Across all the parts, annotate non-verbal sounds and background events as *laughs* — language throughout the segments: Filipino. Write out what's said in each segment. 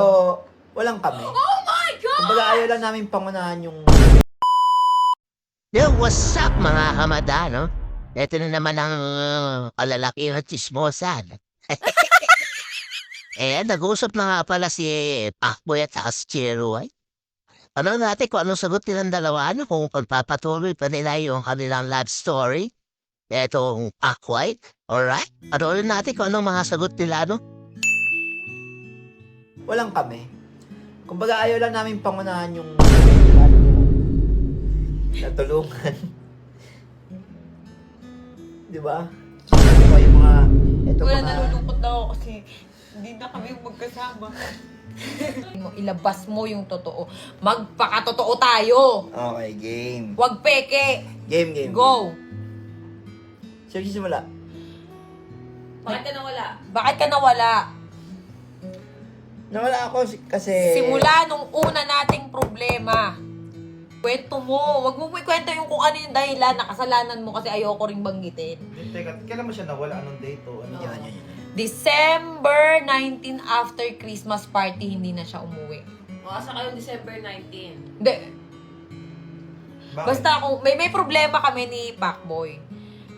So, walang kami. Oh my God! Kumbaga ayaw lang namin pangunahan yung Yo, what's up mga kamada, no? Ito na naman ang uh, kalalakihan at chismosan. *laughs* eh, nag-usap na nga pala si Pacboy at saka si Cheroy. Ano natin kung anong sagot nilang dalawa, ano, kung pagpapatuloy pa nila yung kanilang love story. Etong Pacboy, alright? Ano natin kung anong mga sagot nila, no? Walang kami. Kumbaga ayaw lang namin pangunahan yung natulungan. *laughs* Di ba? So, yung mga, ito Wala mga, nalulungkot na ako kasi hindi na kami magkasama. *laughs* mo ilabas mo yung totoo. Magpakatotoo tayo. Okay, game. Huwag peke. Game, game. Go. Sino simula? Bakit ka nawala? Bakit ka nawala? Nawala ako si- kasi... Simula nung una nating problema. Kwento mo. Huwag mo kwento yung kung ano yung dahilan. Nakasalanan mo kasi ayoko ring banggitin. Teka, kailan mo siya nawala? Anong date o ano? Yan, yan, yan. December 19 after Christmas party, hindi na siya umuwi. Makasa kayo December 19. Hindi. Bakit? Basta kung may may problema kami ni Pacboy.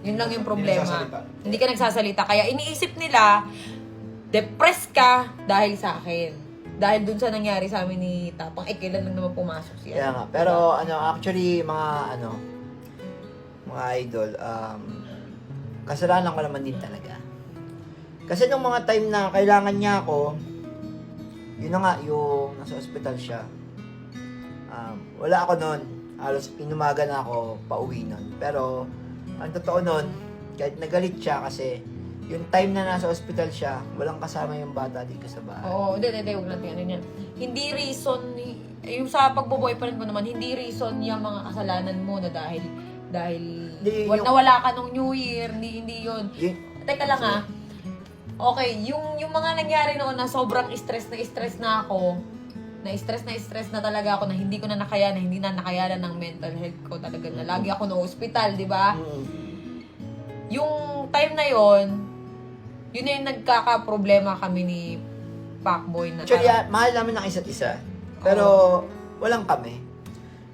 Yun lang yung Hindi problema. nagsasalita. Hindi ka nagsasalita. Kaya iniisip nila, depressed ka dahil sa akin. Dahil dun sa nangyari sa amin ni Tapang, eh, kailan lang naman pumasok siya. Kaya nga. Pero, ano, actually, mga, ano, mga idol, um, kasalanan ko naman din talaga. Kasi nung mga time na kailangan niya ako, yun na nga, yung nasa ospital siya. Um, wala ako noon. Halos inumaga na ako pauwi noon. Pero, ang totoo noon, kahit nagalit siya kasi yung time na nasa ospital siya, walang kasama yung bata dito sa bahay. Oo, hindi, hindi, huwag natin ano yan. Hindi reason, yung sa pagbo-boyfriend mo naman, hindi reason yung mga kasalanan mo na dahil, dahil, Hindi, yung- nawala ka nung New Year, hindi, hindi yun. Yun- Teka lang ah. Okay, yung yung mga nangyari noon na sobrang stress na stress na ako, na stress na stress na talaga ako na hindi ko na nakaya na hindi na nakayanan ng mental health ko talaga na lagi ako na hospital, di ba? Yung time na yon yun na yung nagkaka-problema kami ni Pacboy na Actually, parang- ah, mahal namin ng isa't isa. Pero, walang kami.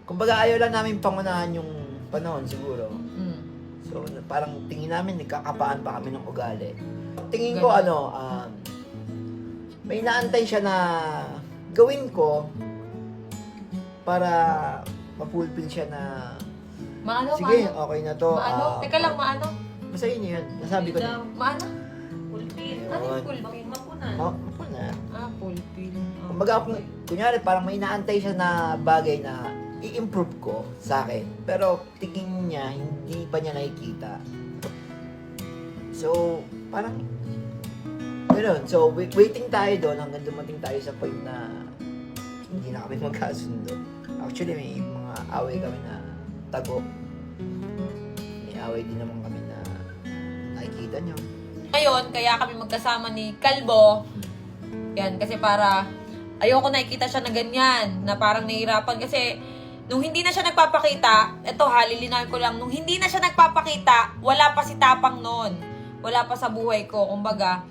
Kumbaga, ayaw lang namin pangunahan yung panahon siguro. Mm. So, parang tingin namin, nagkakapaan pa kami ng ugali. Tingin ko, Ganun. ano, um, may naantay siya na gawin ko para mapulpil siya na, Maano, sige, maano? okay na to. Maano? ah, Teka lang, maano? Basta yun yun. Nasabi ko na. Maano? Pulpit. Ano yung pulpil? Mapunan. Oh, ako na. Ah, pulpil. Ah. Kumbaga, kung, kunyari, parang may naantay siya na bagay na i-improve ko sa akin. Pero tingin niya, hindi pa niya nakikita. So, parang, gano'n. So, wait, waiting tayo doon hanggang dumating tayo sa point na hindi na kami magkasundo. Actually, may mga away kami na tago. May away din naman kami na nakikita niyo. Ngayon, kaya kami magkasama ni Kalbo. Yan, kasi para ayoko nakikita siya na ganyan, na parang nahihirapan kasi nung hindi na siya nagpapakita, eto ha, lilinawin ko lang, nung hindi na siya nagpapakita, wala pa si Tapang noon. Wala pa sa buhay ko, kumbaga,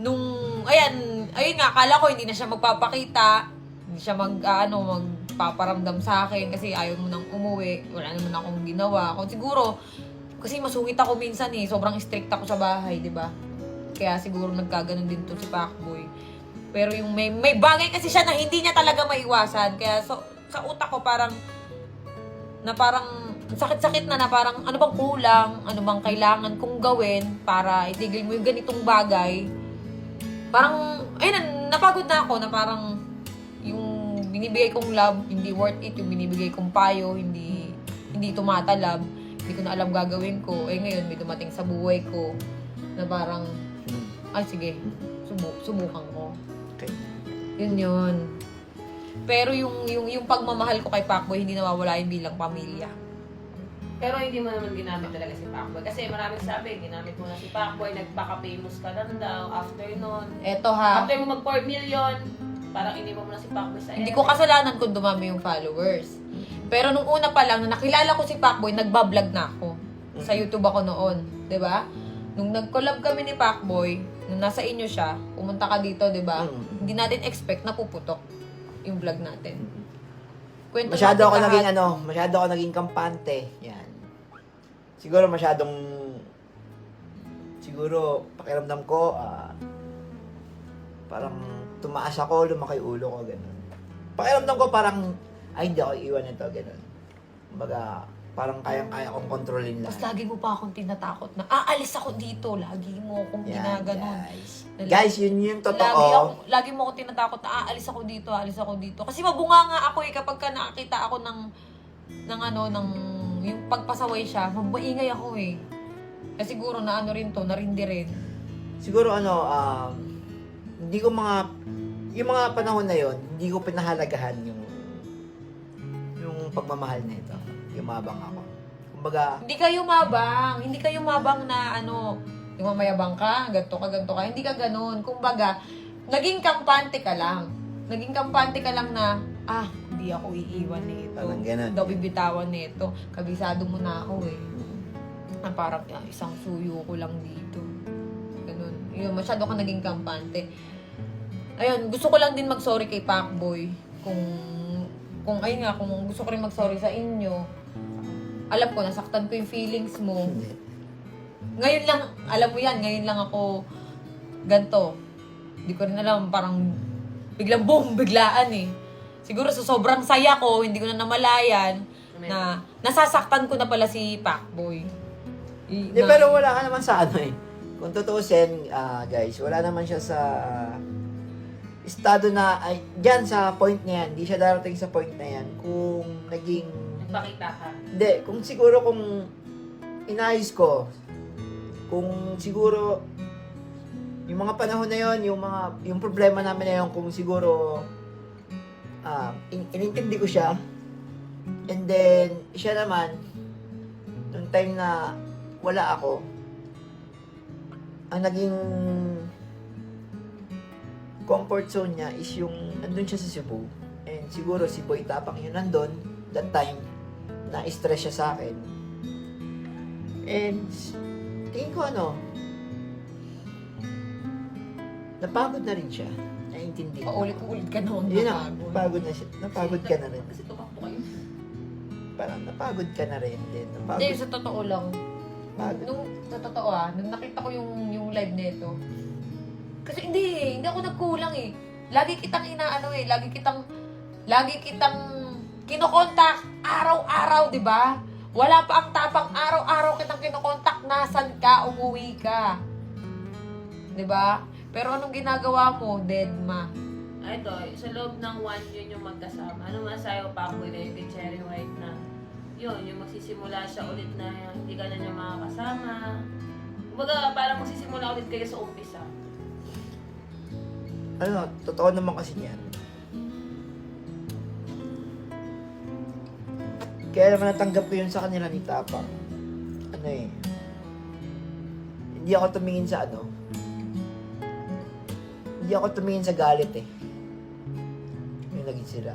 nung, ayan, ayun nga, akala ko hindi na siya magpapakita, hindi siya mag, ah, ano, magpaparamdam sa akin kasi ayaw mo nang umuwi, wala naman akong ginawa. Kung siguro, kasi masungit ako minsan eh, sobrang strict ako sa bahay, di ba? Kaya siguro nagkaganon din to si Pacboy. Pero yung may, may bagay kasi siya na hindi niya talaga maiwasan. Kaya so, sa utak ko parang, na parang, sakit-sakit na na parang, ano bang kulang, ano bang kailangan kong gawin para itigil mo yung ganitong bagay. Parang, ayun, napagod na ako na parang, binibigay kong love, hindi worth it. Yung binibigay kong payo, hindi, hindi tumatalab. Hindi ko na alam gagawin ko. Eh ngayon, may dumating sa buhay ko na parang, ay sige, subu subukan ko. Okay. Yun yun. Pero yung, yung, yung pagmamahal ko kay Pacboy, hindi nawawala yung bilang pamilya. Pero hindi mo naman ginamit talaga si Pacboy. Kasi maraming sabi, ginamit mo na si Pacboy, nagpaka-famous ka lang daw after nun. Eto ha, After mo mag 4 million, parang iniwan mo na si Pacboy sa hindi ko kasalanan kung dumami yung followers. Pero nung una pa lang, na nakilala ko si Pacboy, nagbablog na ako. Sa YouTube ako noon. 'di ba? Nung nag-collab kami ni Pacboy, nung nasa inyo siya, pumunta ka dito, 'di ba? Mm. Hindi natin expect na puputok yung vlog natin. Kwento Masyado natin ako lahat. naging ano, masyado ako naging kampante. Yan. Siguro masyadong siguro pakiramdam ko ah, parang tumaas ako, lumaki ulo ko ganun. Pakiramdam ko parang ay hindi ako iiwan nito ganun. Kumbaga parang kayang-kaya kong kontrolin Tapos lahat. lagi mo pa akong tinatakot na, aalis ako dito. Lagi mo akong Yan, ginaganon. guys. Na- Guys, yun yung Lagi, totoo. ako, lagi mo ako tinatakot na aalis ako dito, aalis ako dito. Kasi mabunga nga ako eh kapag ka nakakita ako ng, ng ano, ng, yung pagpasaway siya, mabaingay ako eh. Kasi siguro na ano rin to, narindi rin. Siguro ano, um, hindi ko mga, yung mga panahon na yon hindi ko pinahalagahan yung, yung pagmamahal na ito. Yung mabang ako. Kumbaga, Hindi kayo mabang, hindi kayo mabang na ano, yung mamayabang ka, ganto ka, ganto ka. Hindi ka ganun. Kumbaga, naging kampante ka lang. Naging kampante ka lang na, ah, hindi ako iiwan nito. Parang ganun. Ako bibitawan nito. Kabisado mo na ako eh. na parang ah, isang suyo ko lang dito. Ganun. Yun, masyado ka naging kampante. Ayun, gusto ko lang din mag-sorry kay Pacboy. Kung, kung ayun nga, kung gusto ko rin mag-sorry sa inyo. Alam ko, nasaktan ko yung feelings mo. Ngayon lang, alam mo yan, ngayon lang ako ganto. Hindi ko rin alam, parang biglang boom, biglaan eh. Siguro sa sobrang saya ko, hindi ko na namalayan na nasasaktan ko na pala si Pacboy. I- na- pero wala ka naman sa ano eh. Kung tutuusin, ah, guys, wala naman siya sa estado na, ay, dyan sa point na yan, hindi siya darating sa point na yan kung naging, Nagpakita ka. hindi, kung siguro kung inayos ko, kung siguro, yung mga panahon na yon yung mga, yung problema namin na yun, kung siguro, ah, in- inintindi ko siya, and then, siya naman, nung time na wala ako, ang naging comfort zone niya is yung nandun siya sa Cebu. And siguro si Boy Tapang yun nandun, that time, na-stress siya sa akin. And tingin ko ano, napagod na rin siya. Naintindi. Paulit-ulit ka noon Yun na, napagod. napagod na siya. Napagod ka na rin. Kasi tumakbo kayo. Parang napagod ka na rin din. Hindi, Napagod. sa totoo lang. Pagod. Nung, sa totoo ah, nung nakita ko yung, yung live nito, kasi hindi hindi ako nagkulang eh. Lagi kitang inaano eh, lagi kitang, lagi kitang kinokontak araw-araw, di ba? Wala pa ang tapang araw-araw kitang kinokontak, nasan ka, umuwi ka. Di ba? Pero anong ginagawa mo, dead ma? Ito, sa loob ng one yun yung magkasama. Ano masayo pa ako na yung Cherry White na yun, yung magsisimula siya ulit na hindi ka na niya makakasama. Kumbaga, parang magsisimula ulit kayo sa umpisa. Ano, totoo naman kasi niyan. Kaya naman natanggap ko yun sa kanila ni Tapang. Ano eh. Hindi ako tumingin sa ano. Hindi ako tumingin sa galit eh. Yung naging sila.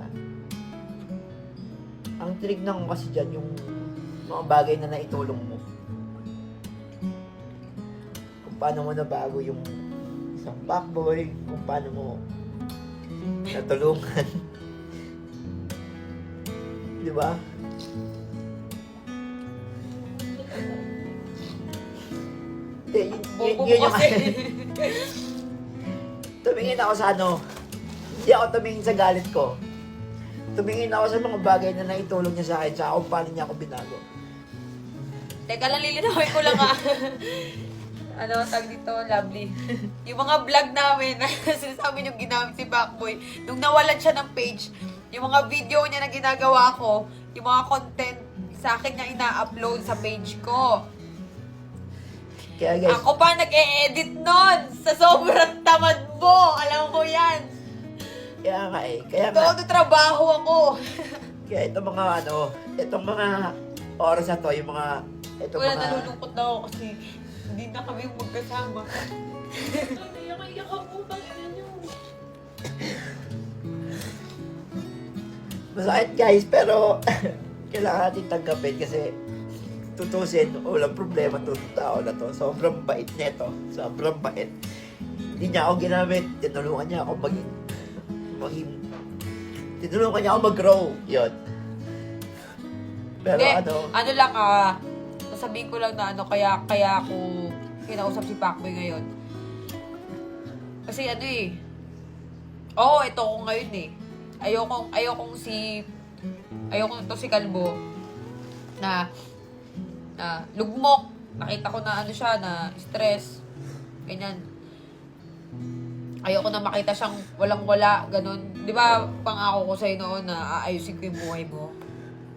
Ang tinignan ko kasi dyan yung mga bagay na naitulong mo. Kung paano mo nabago yung isang backboy, kung paano mo natulungan. *laughs* Di ba? Hindi, yun, yun, Bobo yun mo yung kasi. *laughs* tumingin ako sa ano, hindi ako tumingin sa galit ko. Tumingin ako sa mga bagay na naitulong niya sa akin, sa kung paano niya ako binago. Teka lang, lilinawin ko lang ah. *laughs* ano, tag dito, lovely. *laughs* yung mga vlog namin, na *laughs* sinasabi yung ginamit si Backboy, nung nawalan siya ng page, yung mga video niya na ginagawa ko, yung mga content sa akin niya ina-upload sa page ko. Kaya guys, Ako pa nag-e-edit nun sa sobrang tamad mo. Alam mo yan. Kaya nga eh. Kaya nga. Todo trabaho ako. *laughs* Kaya itong mga ano, itong mga oras na to, yung mga, itong Wala, mga, nalulungkot na ako kasi hindi na kami magkasama. Iyak-iyak ako, bakit yun yung... masakit guys, pero *laughs* kailangan natin tanggapin kasi tutusin, walang problema to tao na to. Sobrang bait nito. Sobrang bait. Hindi niya ako ginamit. Tinulungan niya ako maging, maging, tinulungan niya ako mag-grow. Yun. Pero Hindi, ano, ano lang ah, sasabihin ko lang na ano, kaya, kaya ako kinausap si Pacboy ngayon. Kasi ano eh, oo, ito ko ngayon eh. Ayokong, ayokong si, ayokong to si Kalbo, na, na lugmok, nakita ko na ano siya, na stress, ganyan. Ayoko na makita siyang walang-wala, ganun. Di ba, pangako ko sa'yo noon na aayusin ko yung buhay mo.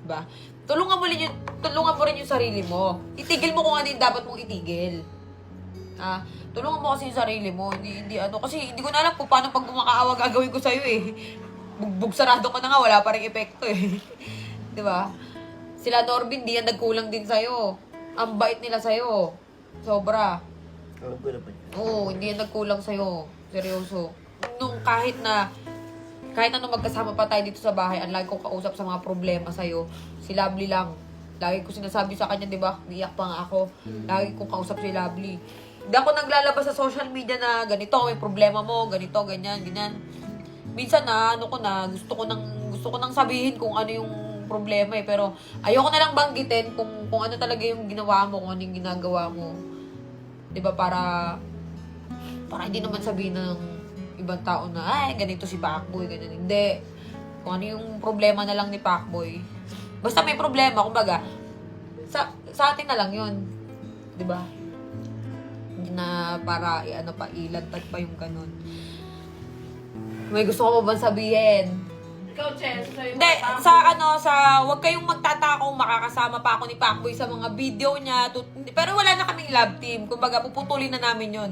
Diba? Tulungan mo rin yung, tulungan mo rin yung sarili mo. Itigil mo kung ano yung dapat mong itigil. Ah, tulungan mo kasi yung sarili mo. Hindi, hindi ano, kasi hindi ko na alam kung paano pag gumakaawa gagawin ko sa'yo eh. Bugbog sarado ka na nga, wala pa rin epekto eh. *laughs* Di ba? Sila Norbin, di yan nagkulang din sa'yo. Ang bait nila sa'yo. Sobra. alam ko naman. Oo, hindi yan nagkulang sa'yo. Seryoso. Nung kahit na, kahit ano magkasama pa tayo dito sa bahay, ang lagi kong kausap sa mga problema sa'yo, si Lovely lang. Lagi ko sinasabi sa kanya, di ba? Niyak pa nga ako. Lagi kong kausap si Lovely. Hindi ako naglalabas sa social media na ganito, may problema mo, ganito, ganyan, ganyan. Minsan na, ano ko na, gusto ko nang, gusto ko nang sabihin kung ano yung problema eh. Pero ayoko na lang banggitin kung, kung ano talaga yung ginawa mo, kung ano yung ginagawa mo. Ba, para, para hindi naman sabihin ng ibang tao na, ay, ganito si Pacboy, ganyan. Hindi. Kung ano yung problema na lang ni Pacboy. Basta may problema, kumbaga, sa, sa atin na lang yun. Ba? Hindi na para, eh, ano pa, ilantad pa yung ganun. May gusto ko ba sabihin? Ikaw, Chen, sa'yo Hindi, sa ano, sa, wag kayong magtataka kung makakasama pa ako ni Pacboy sa mga video niya. Tut- pero wala na kaming love team. Kumbaga, puputulin na namin yon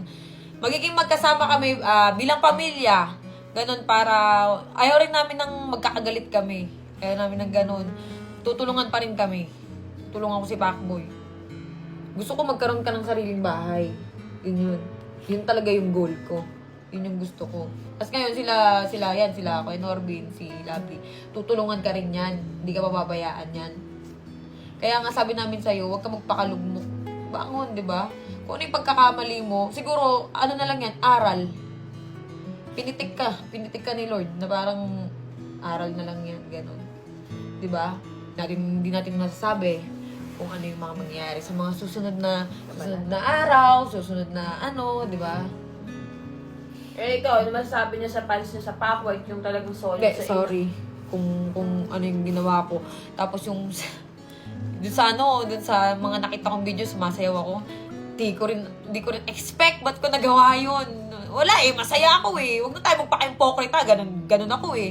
Magiging magkasama kami ah, bilang pamilya. Ganon para, ayaw rin namin ng magkakagalit kami. Ayaw namin ng ganon. Tutulungan pa rin kami. Tulungan ko si Pacboy. Gusto ko magkaroon ka ng sariling bahay. Yun yun. Yun talaga yung goal ko. Yun yung gusto ko. Tapos ngayon sila, sila yan, sila ako, Norbin, si Lovely. Tutulungan ka rin yan. Hindi ka mababayaan yan. Kaya nga sabi namin sa'yo, huwag ka magpakalugmok. Bangon, di ba? Kung ano yung pagkakamali mo, siguro, ano na lang yan, aral. Pinitik ka. Pinitik ka ni Lord na parang aral na lang yan, ganun. Di ba? Natin, hindi natin masasabi kung ano yung mga mangyayari sa mga susunod na susunod na araw, susunod na ano, di ba? Eh, ikaw, ano masasabi niya sa fans niya sa Pacboy, yung talagang solid Hindi, sa sorry. Kung, kung ano yung ginawa ko. Tapos yung, *laughs* dun sa ano, dun sa mga nakita kong video, sumasayaw ako. Di ko rin, di ko rin expect, ba't ko nagawa yun? Wala eh, masaya ako eh. Huwag na tayo magpaka-impokrita, ganun, ganun ako eh.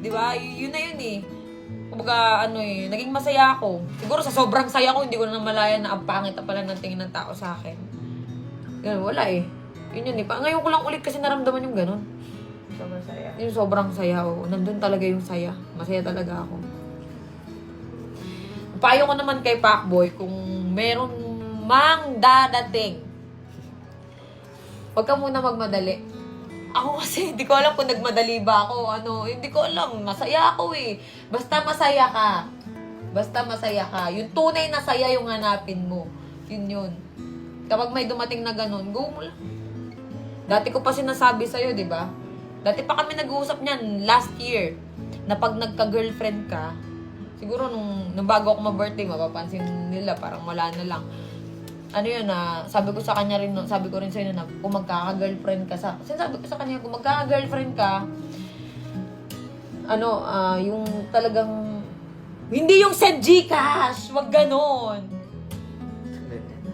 Di ba? Y- yun na yun eh. Kumbaga, ano eh, naging masaya ako. Siguro sa sobrang saya ko, hindi ko na namalayan na ang pangit na pala ng tingin ng tao sa akin. Ganun, wala eh. Yun yun eh. Pa- Ngayon ko lang ulit kasi naramdaman yung ganun. Sobrang saya. Yung sobrang saya ko. Nandun talaga yung saya. Masaya talaga ako. Payo ko naman kay Pacboy kung meron mang dadating. Huwag ka muna magmadali. Ako kasi, hindi ko alam kung nagmadali ba ako. Ano, hindi ko alam. Masaya ako eh. Basta masaya ka. Basta masaya ka. Yung tunay na saya yung hanapin mo. Yun yun. Kapag may dumating na ganun, go mo lang. Dati ko pa sinasabi sa'yo, di ba? Dati pa kami nag-uusap niyan last year na pag nagka-girlfriend ka, siguro nung, nung bago ako ma-birthday, mapapansin nila parang wala na lang. Ano yun na, sabi ko sa kanya rin, no- sabi ko rin sa'yo na kung magkaka-girlfriend ka sa, sinasabi ko sa kanya, kung magkaka-girlfriend ka, ano, ah, yung talagang, hindi yung send Gcash, wag ganon.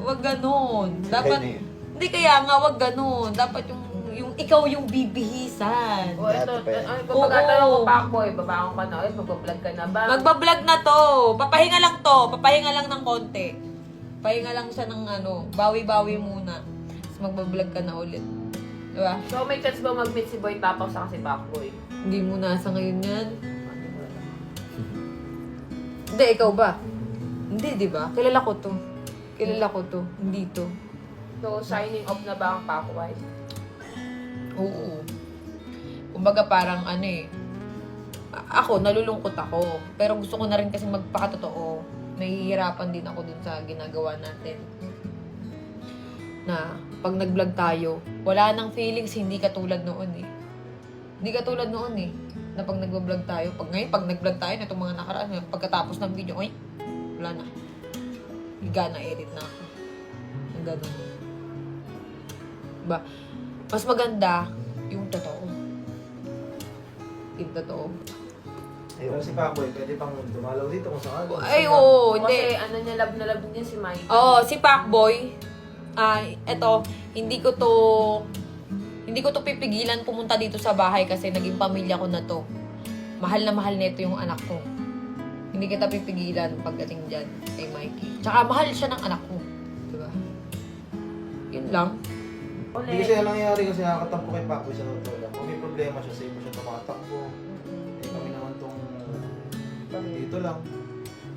Wag ganon. Dapat, hindi kaya nga, wag ganon. Dapat yung, yung ikaw yung bibihisan. O, ito, pa yan. ano, kung pagkatanong ko, Pacboy, babangon ka na ulit, magpa-vlog ka na ba? Magbablog na to. Papahinga lang to. Papahinga lang ng konti. Pahinga lang siya ng ano, bawi-bawi muna. Tapos magbablog ka na ulit. Diba? So, may chance ba mag-meet si Boy Tapaw sa kasi Pacboy? Hindi mo nasa ngayon yan. Hindi, ikaw ba? Hindi, di ba? Kilala ko to. Kilala ko to. Hindi to. So, signing off na ba ang Pacboy? Oo. Kumbaga parang ano eh. a- Ako, nalulungkot ako. Pero gusto ko na rin kasi magpakatotoo. Nahihirapan din ako dun sa ginagawa natin. Na pag nag-vlog tayo, wala nang feelings, hindi katulad noon eh. Hindi katulad noon eh. Na pag nag-vlog tayo, pag ngayon, pag nag-vlog tayo, na itong mga nakaraan, pagkatapos ng video, ay, wala na. Higa na, edit na ako. Ang ganun. Diba? Mas maganda yung totoo. Yung totoo. Eh, kung si Papoy, pwede pang dumalaw dito kung saan. Ay, oo, Kasi hindi. ano niya, love na love niya si Mike. Oo, si Pacboy, ah, eto, hindi ko to, hindi ko to pipigilan pumunta dito sa bahay kasi naging pamilya ko na to. Mahal na mahal nito yung anak ko. Hindi kita pipigilan pagdating dyan kay Mikey. Tsaka mahal siya ng anak ko. Diba? Yun lang. Hindi kasi ang nangyari kasi nakakatampo kay Papoy sa totoo lang. Kung may problema siya, sa iba siya tumatakbo. Dito lang.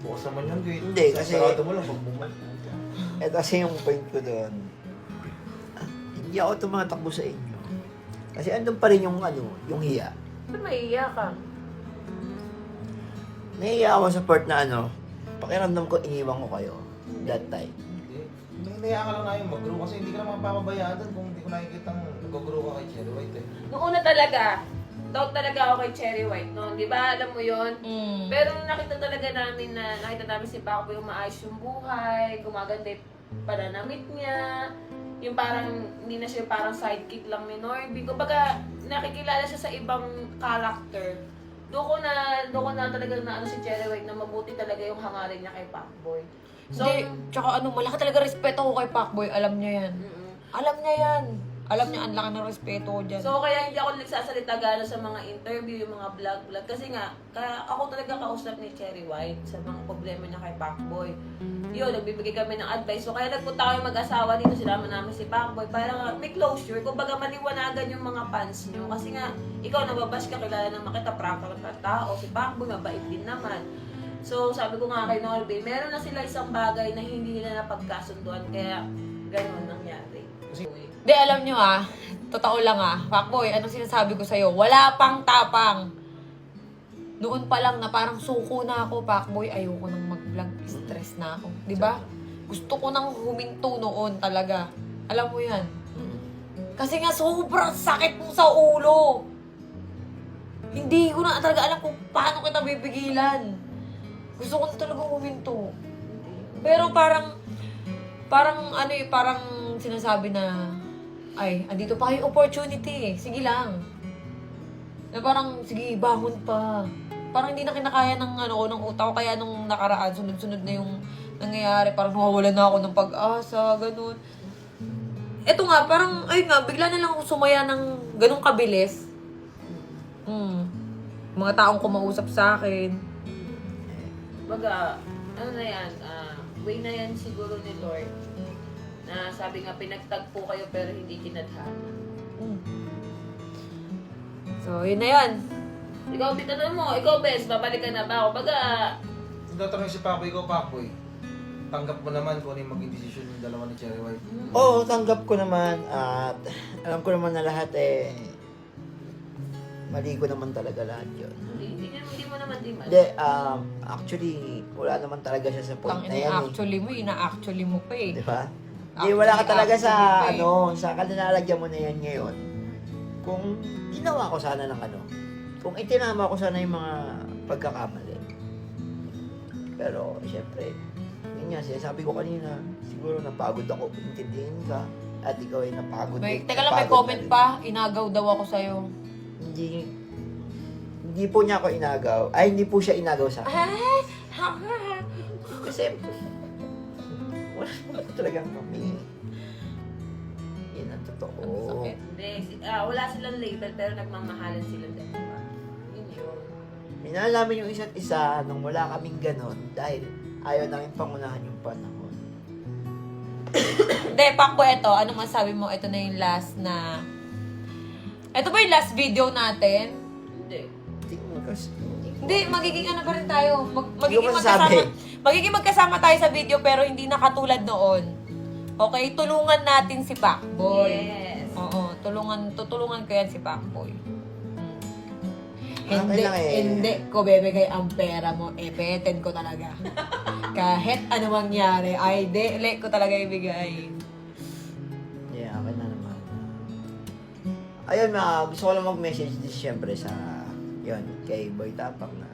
Bukas naman yung gate. Hindi, kasi- Sarado mo lang pag bumalik. Ito kasi yung point ko doon. Hindi ako tumatakbo sa inyo. Kasi andun pa rin yung ano, yung hiya. Ba't maiiya ka? Nahiya ako sa part na ano, pakiramdam ko iniwan ko kayo that time. Hindi. Hinayaan ka lang namin mag-grow kasi hindi ka naman papabayaan doon kung hindi ko nakikita nag-grow ka kay Cherry White eh. Noong una talaga, doubt talaga ako kay Cherry White noon. Di ba? Alam mo yon Mm. Pero nung nakita talaga namin na nakita namin si Paco yung maayos yung buhay, gumaganda yung pananamit niya, yung parang hindi na siya parang sidekick lang ni Norby. Kumbaga, nakikilala siya sa ibang character. Doon ko na, doon ko na talaga na ano si Cherry White na mabuti talaga yung hangarin niya kay Pacboy. So, Hindi, tsaka ano, malaki talaga respeto ko kay Pacboy. Alam niya yan. mm-mm. Alam niya yan. Alam niya, ang laki ng respeto ko dyan. So, kaya hindi ako nagsasalita gano'n sa mga interview, yung mga vlog-vlog. Kasi nga, kaya ako talaga kausap ni Cherry White sa mga problema niya kay Pacboy. Yun, nagbibigay kami ng advice. So, kaya nagpunta kami mag-asawa dito, sinama namin si Pacboy para may closure. Kung baga maliwanagan yung mga fans niyo. Kasi nga, ikaw nababash ka, kilala naman kita, prangka ka ng tao. Si Pacboy, mabait din naman. So, sabi ko nga kay Norby, meron na sila isang bagay na hindi nila napagkasunduan. Kaya, ganun nangyari. Hindi, alam nyo ah, totoo lang ah, Pacboy, anong sinasabi ko sa'yo? Wala pang tapang. Noon pa lang na parang suko na ako, Pacboy, ayoko nang mag-vlog, stress na ako. 'Di ba? Gusto ko nang huminto noon talaga. Alam mo yan. Kasi nga sobrang sakit mo sa ulo. Hindi ko na talaga alam kung paano kita bibigilan. Gusto ko na talaga huminto. Pero parang, parang ano eh, parang sinasabi na, ay, andito pa yung opportunity eh. Sige lang. Na parang, sige, bangon pa. Parang hindi na kinakaya ng, ano, ko, ng utak ko. Kaya nung nakaraan, sunod-sunod na yung nangyayari. Parang nawawala na ako ng pag-asa, ganun. Eto nga, parang, ay nga, bigla na lang ako sumaya ng ganun kabilis. Hmm. Mga taong kumausap sa akin. Baga, ano na yan, ah, way na yan siguro ni Lord. Na sabi nga, pinagtagpo kayo pero hindi kinadhana. Hmm. So, yun na yan. Ikaw, bitanong mo, ikaw, Bes, babalik ka na ba ako? Baga, Kung tatanungin si Papoy ko, Papoy, tanggap mo naman kung ano yung maging desisyon ng dalawa ni Cherry White. Oo, tanggap ko naman at alam ko naman na lahat eh mali ko naman talaga lahat yun. hindi, di man. Hindi, um, actually, wala naman talaga siya sa point Tang na yan eh. actually mo, ina-actually mo pa eh. Di ba? Hindi, wala ka talaga sa, actually pa eh. ano, sa kalinalagyan mo na yan ngayon. Kung ginawa ko sana ng ano, kung itinama ko sana yung mga pagkakamali. Pero, syempre, yun nga, sinasabi ko kanina, siguro napagod ako, intindihin ka, at ikaw ay napagod. May, din- teka lang, may napagod comment rin. pa. Inagaw daw ako sa'yo. Hindi, hindi po niya ako inagaw. Ay, hindi po siya inagaw sa akin. Kasi, wala naman talagang kami. Yan ang totoo. Ang sakit. Hindi, si- ah, wala silang label pero nagmamahalan silang dalawa. Yun yun. Minalaman yung isa't isa nung wala kaming ganon dahil ayaw namin pangunahan yung panahon. Hindi, Pakbo, ito. Ano masabi mo? Ito na yung last na Ito ba yung last video natin? Hindi. Magiging ano pa rin tayo. Mag, magiging magkasama. masasabi. Magiging magkasama tayo sa video pero hindi na katulad noon. Okay, tulungan natin si Pacboy. Yes. Oo, tulungan tutulungan ko yan si Pacboy. Ah, Hindi, kailangan eh. hindi ko bebigay ang pera mo. Eh, peten ko talaga. *laughs* Kahit ano mangyari, ay, dele ko talaga ibigay. Yeah, akin na naman. Ayun, mga gusto ko lang mag-message din siyempre sa, yun, kay Boy Tapak na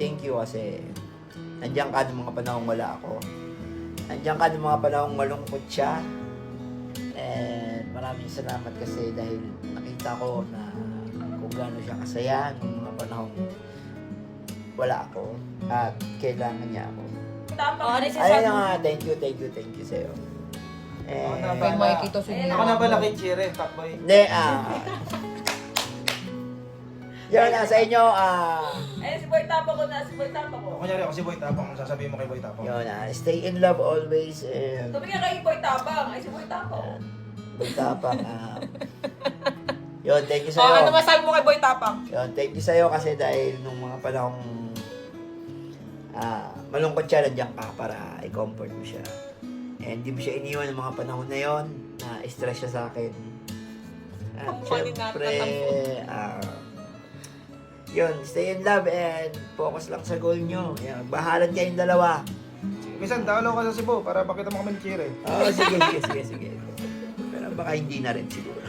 thank you kasi nandiyan ka ng mga panahong wala ako. Nandiyan ka ng mga panahong malungkot siya. And maraming salamat kasi dahil nakita ko na kung gaano siya kasaya nung mga panahong wala ako at kailangan niya ako. Tapang. Oh, Ayun na nga, thank you, thank you, thank you sa'yo. Ako na Eh, Kay Bala. Mikey to Ayun Ako na pala kay Chire, takboy. Hindi, ah. Yun na sa inyo, ah. Eh, si Boy Tapo ko na, si Boy Tapo ko. Kunyari ako si Boy Tapang, ang sasabihin mo kay Boy Tapang. Yun na, stay in love always and Tumigil kay Boy Tapang. Ay, si Boy Tapo. magtapang. ah. Yun, thank you Oh, ano sa'yo. masabi mo kay Boy Tapang? Yun, thank you sa'yo kasi dahil nung mga panahong ah, malungkot siya, nandiyan ka para i-comfort mo siya. And di mo siya iniwan ng mga panahon na yon na stress siya sa akin. At Ang funny syempre, natin. ah, yun, stay in love and focus lang sa goal nyo. Yan, bahalan kayong dalawa. Minsan, dalaw ka sa Cebu para pakita mo kami ni Chire. Oo, sige, sige, sige, sige. Pero baka hindi na rin siguro.